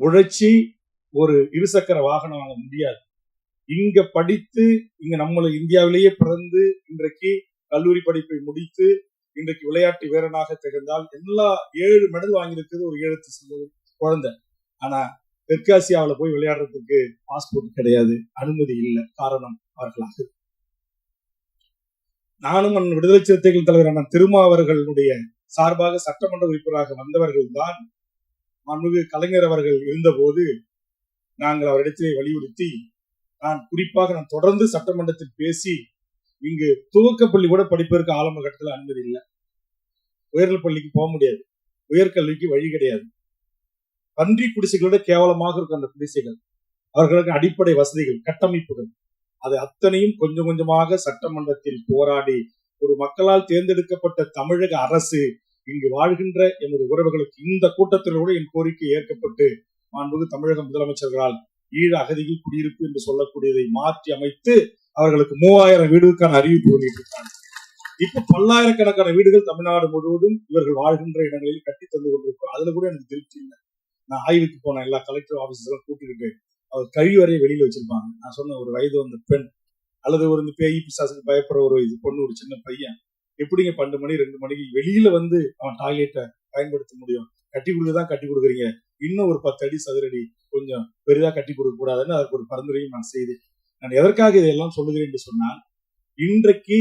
உழைச்சி ஒரு இருசக்கர வாகனம் வாங்க முடியாது. இங்க படித்து இங்க நம்மளை இந்தியாவிலேயே பிறந்து இன்றைக்கு கல்லூரி படிப்பை முடித்து இன்றைக்கு விளையாட்டு வீரனாக திகழ்ந்தால் எல்லா ஏழு மெடல் வாங்கியிருக்கிறது ஒரு ஏழு குழந்தை. ஆனா தெற்காசியாவுல போய் விளையாடுறதுக்கு பாஸ்போர்ட் கிடையாது. அனுமதி இல்லை. காரணம் அவர்களாக. நானும் அண்ணன் விடுதலை சிறுத்தைகள் தலைவர் அண்ணன் திருமா அவர்களுடைய சார்பாக சட்டமன்ற உறுப்பினராக வந்தவர்கள் தான் மாண்புமிகு கலைஞர் அவர்கள் இருந்தபோது நாங்கள் அவரிடத்திலே வலியுறுத்தி நான் குறிப்பாக நான் தொடர்ந்து சட்டமன்றத்தில் பேசி இங்கு துவக்கப்பள்ளி கூட படிப்பதற்கு ஆரம்ப கட்டத்தில் அனுமதி இல்லை. உயர்நிலை பள்ளிக்கு போக முடியாது. உயர்கல்விக்கு வழி கிடையாது. பன்றி குடிசைகளோட கேவலமாக இருக்கும் அந்த குடிசைகள். அவர்களுக்கு அடிப்படை வசதிகள் கட்டமைப்புகள். அது அத்தனையும் கொஞ்சம் கொஞ்சமாக சட்டமன்றத்தில் போராடி ஒரு மக்களால் தேர்ந்தெடுக்கப்பட்ட தமிழக அரசு இங்கு வாழ்கின்ற எமது உறவுகளுக்கு இந்த கூட்டத்தில் கூட என் கோரிக்கை ஏற்கப்பட்டு மாண்புமிகு தமிழக முதலமைச்சர்களால் ஈழ அகதிகள் குடியிருப்பு என்று சொல்லக்கூடியதை மாற்றி அமைத்து அவர்களுக்கு மூவாயிரம் வீடுகளுக்கான அறிவிப்பு வெளியிட்டிருக்காங்க. இப்ப பல்லாயிரக்கணக்கான வீடுகள் தமிழ்நாடு முழுவதும் இவர்கள் வாழ்கின்ற இடங்களில் கட்டி தந்து கொண்டிருக்கோம் அதுல கூட எனக்கு திருப்தி இல்லை. நான் ஆய்வுக்கு போன எல்லா கலெக்டர் ஆபீஸ் எல்லாம் கூட்டிக்கிட்டு அவர் கழிவறையை வெளியில வச்சிருப்பாங்க. நான் சொன்ன ஒரு வயது வந்த பெண் அல்லது ஒரு இந்த பேய் பிசாசுக்கு பயப்படுற ஒரு இது பொண்ணு ஒரு சின்ன பையன் எப்படிங்க பன்னெண்டு மணி ரெண்டு மணிக்கு வெளியில வந்து அவன் டாய்லெட்டை பயன்படுத்த முடியும்? கட்டி கொடுக்கதான் கட்டி கொடுக்குறீங்க. இன்னும் ஒரு பத்து அடி சதுரடி கொஞ்சம் பெரிதா கட்டி கொடுக்க கூடாதுன்னு அதற்கு ஒரு பரிந்துரையும் நான் செய்தேன் நான் எதற்காக இதையெல்லாம் சொல்லுகிறேன் என்று சொன்னால் இன்றைக்கு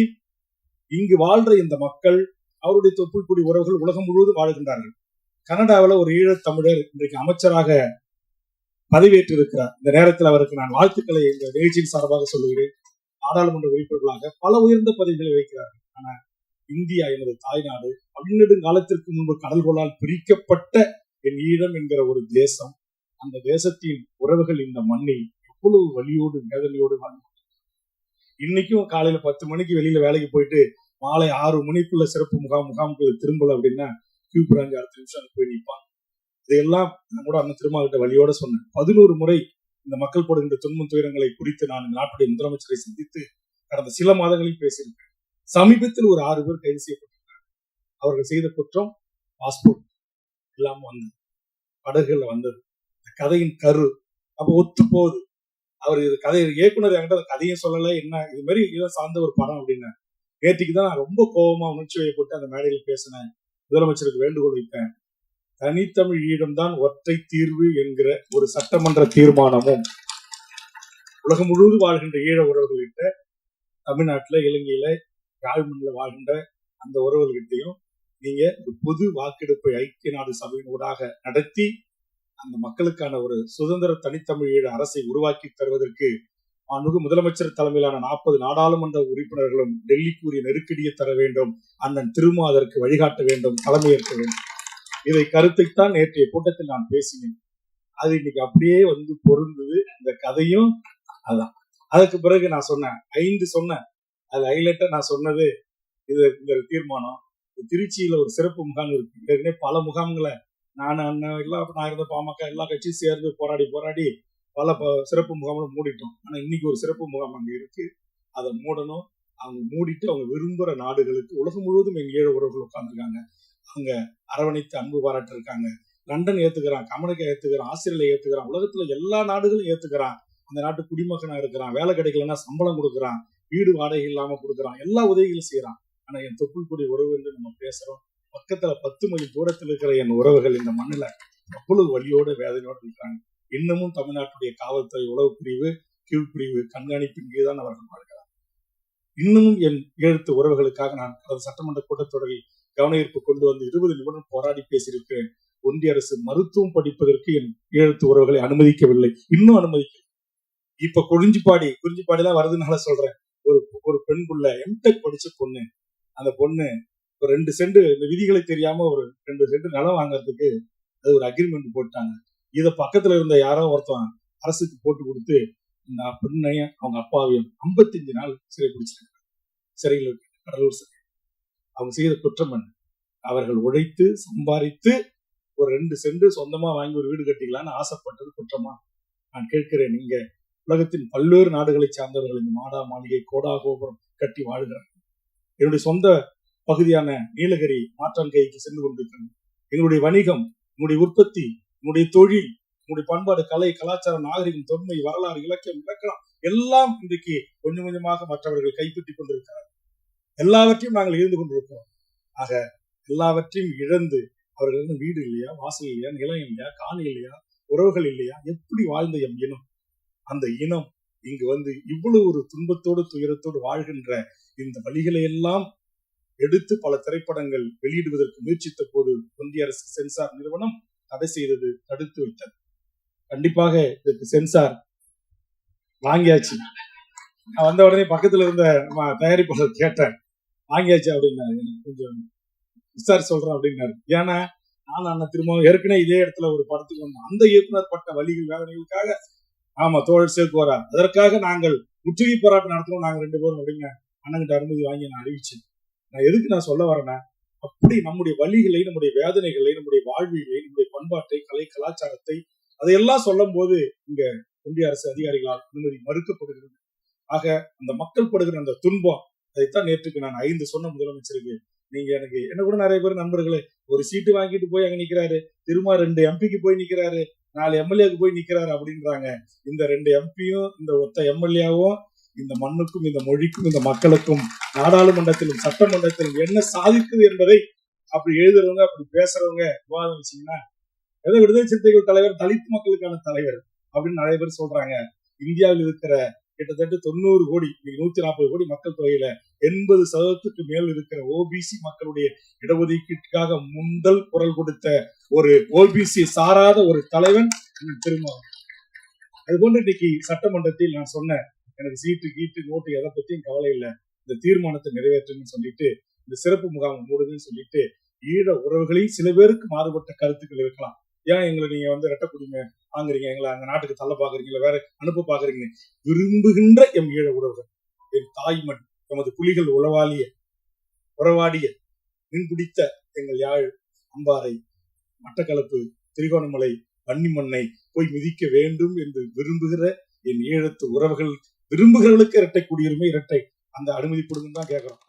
இங்கு வாழ்ற இந்த மக்கள் அவருடைய தொப்புள் குடி உறவுகள் உலகம் முழுவதும் வாழ்கின்றார்கள். கனடாவில் ஒரு ஈழத்தமிழர் இன்றைக்கு அமைச்சராக பதவியேற்றிருக்கிறார். இந்த நேரத்தில் அவருக்கு நான் வாழ்த்துக்களை இந்த நிகழ்ச்சியின் சார்பாக சொல்லுகிறேன். நாடாளுமன்ற உறுப்பினர்களாக பல உயர்ந்த பதவிகளை வைக்கிறார்கள் ஆனா இந்தியா எனது தாய்நாடு. பன்னெடுங்காலத்திற்கு முன்பு கடல்கோளால் பிரிக்கப்பட்ட என் ஈழம் என்கிற ஒரு தேசம். அந்த தேசத்தின் உறவுகள் இந்த மண்ணில் எவ்வளவு வலியோடு வேதனையோடு வாழ்ந்து இன்னைக்கும் காலையில பத்து மணிக்கு வெளியில வேலைக்கு போயிட்டு மாலை ஆறு மணிக்குள்ள சிறப்பு முகாம் முகாமுக்கு திரும்பல அப்படின்னா கியூ பிராஞ்ச் அடுத்த நிமிஷம் போய் நிற்பான் இதையெல்லாம் நான் கூட அந்த திருமாவிட்ட வழியோட சொன்னேன். பதினோரு முறை இந்த மக்கள் படுகின்ற துன்பம் துயரங்களை குறித்து நான் நாட்டுடைய முதலமைச்சரை சந்தித்து கடந்த சில மாதங்களில் பேசியிருக்கேன். சமீபத்தில் ஒரு ஆறு பேர் கைது செய்யப்பட்டிருக்காங்க. அவர்கள் செய்த குற்றம் பாஸ்போர்ட் இல்லாம வந்தது. படகுகள்ல வந்தது. இந்த கதையின் கரு அப்ப ஒத்து போகுது. அவர் இது கதை இயக்குனர் என்கிட்ட அந்த கதையும் சொல்லல என்ன இது மாதிரி இதை சார்ந்த ஒரு படம் அப்படின்னா. நேற்றுக்கு தான் நான் ரொம்ப கோபமா உணர்ச்சி வயப்பட்டு அந்த மேடையில் பேசினேன். முதலமைச்சருக்கு வேண்டுகோள் வைத்தேன். தனித்தமிழ் ஈழம்தான் ஒற்றை தீர்வு என்கிற ஒரு சட்டமன்ற தீர்மானமும் உலகம் முழுவதும் வாழ்கின்ற ஈழ உறவுகள்கிட்ட தமிழ்நாட்டுல இலங்கையில யாழ்மண்ணில வாழ்கின்ற அந்த உறவுகள்கிட்டையும் நீங்க ஒரு பொது வாக்கெடுப்பை ஐக்கிய நாடு சபையின் ஊடாக நடத்தி அந்த மக்களுக்கான ஒரு சுதந்திர தனித்தமிழ் அரசை உருவாக்கி தருவதற்கு மாண்புமிகு முதலமைச்சர் தலைமையிலான நாற்பது நாடாளுமன்ற உறுப்பினர்களும் டெல்லி கூறிய நெருக்கடியை தர வேண்டும் அண்ணன் திருமா அதற்கு வழிகாட்ட வேண்டும் தலைமையேற்க வேண்டும். இதை கருத்தைத்தான் நேற்றைய கூட்டத்தில் நான் பேசினேன். அது இன்னைக்கு அப்படியே வந்து பொருந்தது. இந்த கதையும் அதான். அதுக்கு பிறகு நான் சொன்னேன் ஐந்து சொன்னேன். அது ஹைலைட்டா நான் சொன்னது இது இந்த தீர்மானம். திருச்சியில ஒரு சிறப்பு முகாம் இருக்கு. ஏற்கனவே பல முகாம்களை நான் அண்ணன் எல்லாம் நான் இருந்த பாமக எல்லா கட்சியும் சேர்ந்து போராடி போராடி பல ப- சிறப்பு முகாம்களை மூடிட்டோம். ஆனா இன்னைக்கு ஒரு சிறப்பு முகாம் அங்க இருக்கு. அதை மூடணும். அவங்க மூடிட்டு அவங்க விரும்புகிற நாடுகளுக்கு உலகம் முழுவதும் எங்க ஏழு உறவுகள் உட்காந்துருக்காங்க அவங்க அரவணைத்து அன்பு பாராட்டு இருக்காங்க லண்டன் ஏத்துக்கிறான் கமனக்கா ஏத்துக்கிறான் ஆஸ்திரேலியா ஏத்துக்கிறான் உலகத்துல எல்லா நாடுகளும் ஏத்துக்கிறான். அந்த நாட்டு குடிமகனா இருக்கிறான் வேலை கிடைக்கலன்னா சம்பளம் கொடுக்குறான். வீடு வாடகை இல்லாம கொடுக்குறான். எல்லா உதவிகளும் செய்யறான். ஆனா என் தொப்புள்குடி உறவு என்று நம்ம பேசுறோம். பக்கத்துல பத்து மணி தூரத்தில் இருக்கிற என் உறவுகள் இந்த மண்ணுல அவ்வளவு வழியோட வேதனையோடு இருக்காங்க. இன்னமும் தமிழ்நாட்டுடைய காவல்துறை உளவு பிரிவு கீழ் பிரிவு கண்காணிப்பின் கீழ்தான் அவர்கள் வாழ்கிறார் இன்னமும் என் எழுத்து உறவுகளுக்காக நான் கடந்த சட்டமன்ற கூட்டத்தொடரில் கவன ஈர்ப்பு கொண்டு வந்து இருபது நிமிடம் போராடி பேசியிருக்கிறேன். ஒன்றிய அரசு மருத்துவம் படிப்பதற்கு என் எழுத்து உறவுகளை அனுமதிக்கவில்லை. இன்னும் அனுமதிக்க இப்ப குறிஞ்சிப்பாடி குறிஞ்சிப்பாடி தான் வருதுனால சொல்றேன். ஒரு ஒரு பெண் புள்ள எம்டெக் படிச்ச பொண்ணு. அந்த பொண்ணு ஒரு ரெண்டு சென்ட் இந்த விதிகளை தெரியாம ஒரு ரெண்டு சென்ட் நிலம் வாங்குறதுக்கு அது ஒரு அக்ரிமெண்ட் போட்டாங்க. இத பக்கத்துல இருந்த யாரோ ஒருத்தன் அரசுக்கு போட்டு கொடுத்து இந்த பெண்ணையும் அவங்க அப்பாவையும் 55 நாள் சிறை பிடிச்சிருக்காங்க சிறையில் கடலூர் சிறை. அவங்க செய்த குற்றம் என்ன? அவர்கள் உழைத்து சம்பாதித்து ஒரு ரெண்டு சென்ட் சொந்தமா வாங்கி ஒரு வீடு கட்டிக்கலாம்னு ஆசைப்பட்டது குற்றமா? நான் கேட்கிறேன் நீங்க உலகத்தின் பல்வேறு நாடுகளை சார்ந்தவர்கள் இந்த மாடா மாளிகை கோடா கோபுரம் கட்டி வாழ்கிறார்கள். என்னுடைய சொந்த பகுதியான நீலகிரி மாற்றங்கைக்கு சென்று கொண்டிருக்கிறது எங்களுடைய வணிகம் என்னுடைய உற்பத்தி எங்களுடைய தொழில் உங்களுடைய பண்பாடு கலை கலாச்சாரம் நாகரிகம் தொன்மை வரலாறு இலக்கியம் இலக்கணம் எல்லாம் இன்றைக்கு கொஞ்சம் கொஞ்சமாக மற்றவர்கள் கைப்பற்றிக் கொண்டிருக்கிறார்கள். எல்லாவற்றையும் நாங்கள் இருந்து கொண்டிருக்கிறோம். ஆக எல்லாவற்றையும் இழந்து அவர்கள் வீடு இல்லையா வாசல் இல்லையா நிலம் இல்லையா காணி இல்லையா உறவுகள் இல்லையா எப்படி வாழ்ந்த எம் இனம்? அந்த இனம் இங்கு வந்து இவ்வளவு ஒரு துன்பத்தோடு துயரத்தோடு வாழ்கின்ற இந்த வழிகளை எல்லாம் எடுத்து பல திரைப்படங்கள் வெளியிடுவதற்கு முயற்சித்த போது ஒன்றிய அரசு சென்சார் நிறுவனம் தடை செய்தது தடுத்து வைத்தது. கண்டிப்பாக இதுக்கு சென்சார் வாங்கியாச்சு. நான் வந்த உடனே பக்கத்துல இருந்த நம்ம தயாரிப்பாளர் கேட்டேன் வாங்கியாச்சு அப்படின்னாரு. எனக்கு கொஞ்சம் விசாரி சொல்றேன் அப்படின்னாரு. ஏன்னா நான் அண்ணன் திரும்ப ஏற்கனவே இதே இடத்துல ஒரு படத்துக்கு வந்தோம் அந்த இயக்குனர் பட்ட வழிகள் வேதனைகளுக்காக ஆமா தோழர் சேர்த்து வரார் அதற்காக நாங்கள் முற்றுகை போராட்டம் நடத்துவோம். நாங்க ரெண்டு பேரும் அப்படிங்க அண்ணன்கிட்ட அனுமதி வாங்கி நான் அறிவிச்சேன். நான் எதுக்கு நான் சொல்ல வரேன்னா அப்படி நம்முடைய வழிகளை நம்முடைய வேதனைகளை நம்முடைய வாழ்வியலை நம்முடைய பண்பாட்டை கலை கலாச்சாரத்தை அதையெல்லாம் சொல்லும் போது இங்க ஒன்றிய அரசு அதிகாரிகளால் அனுமதி மறுக்கப்படுகிறது. ஆக அந்த மக்கள் படுகிற அந்த துன்பம் அதைத்தான் நேற்றுக்கு நான் ஐந்து சொன்ன முதலமைச்சருக்கு. நீங்க எனக்கு என்ன கூட நிறைய பேர் நண்பர்களே ஒரு சீட்டு வாங்கிட்டு போய் அங்க நிக்கிறாரு. திரும்ப ரெண்டு எம்பிக்கு போய் நிக்கிறாரு. நாலு எம்எல்ஏக்கு போய் நிக்கிறாரு அப்படின்றாங்க. இந்த ரெண்டு எம்பியும் இந்த ஒத்த எம்எல்ஏவும் இந்த மண்ணுக்கும் இந்த மொழிக்கும் இந்த மக்களுக்கும் நாடாளுமன்றத்திலும் சட்டமன்றத்திலும் என்ன சாதிக்குது என்பதை அப்படி எழுதுறவங்க அப்படி பேசுறவங்க விவாதம் வச்சீங்கன்னா ஏதோ விடுதலை சிறுத்தைகள் தலைவர் தலித் மக்களுக்கான தலைவர் அப்படின்னு நிறைய பேர் சொல்றாங்க. இந்தியாவில் இருக்கிற கிட்டத்தட்ட தொண்ணூறு கோடி நூத்தி நாற்பது கோடி மக்கள் தொகையில எண்பது சதவீதத்துக்கு மேல் இருக்கிற ஓபிசி மக்களுடைய இடஒதுக்கீட்டுக்காக முந்தல் குரல் கொடுத்த ஒரு ஓபிசி சாராத ஒரு தலைவன் திருமாவளவன். அதுபோன்று இன்னைக்கு சட்டமன்றத்தில் நான் சொன்னேன் எனக்கு சீட்டு கீட்டு நோட்டு எதை பத்தியும் கவலை இல்லை. இந்த தீர்மானத்தை நிறைவேற்றுன்னு சொல்லிட்டு இந்த சிறப்பு முகாம் மூடுதுன்னு சொல்லிட்டு ஈழ உறவுகளில் சில பேருக்கு மாறுபட்ட கருத்துக்கள் இருக்கலாம். ஏன் எங்களை நீங்க வந்து ரெட்ட குடிங்க வாங்குறீங்க எங்களை அங்க நாட்டுக்கு தள்ள பாக்குறீங்களா? வேற அனுப்ப பாக்குறீங்க விரும்புகின்ற எம் ஈழ உறவுகள் என் தாய் மண் எமது புலிகள் உளவாளிய உறவாடிய மின் பிடித்த எங்கள் யாழ் அம்பாறை மட்டக்களப்பு திரிகோணமலை வன்னிமண்ணை போய் மிதிக்க வேண்டும் என்று விரும்புகிற என் ஈழத்து உறவுகள் விரும்புகிறவர்களுக்கு இரட்டை குடியுரிமை இரட்டை. அந்த அனுமதி கொடுங்க தான் கேட்கிறோம்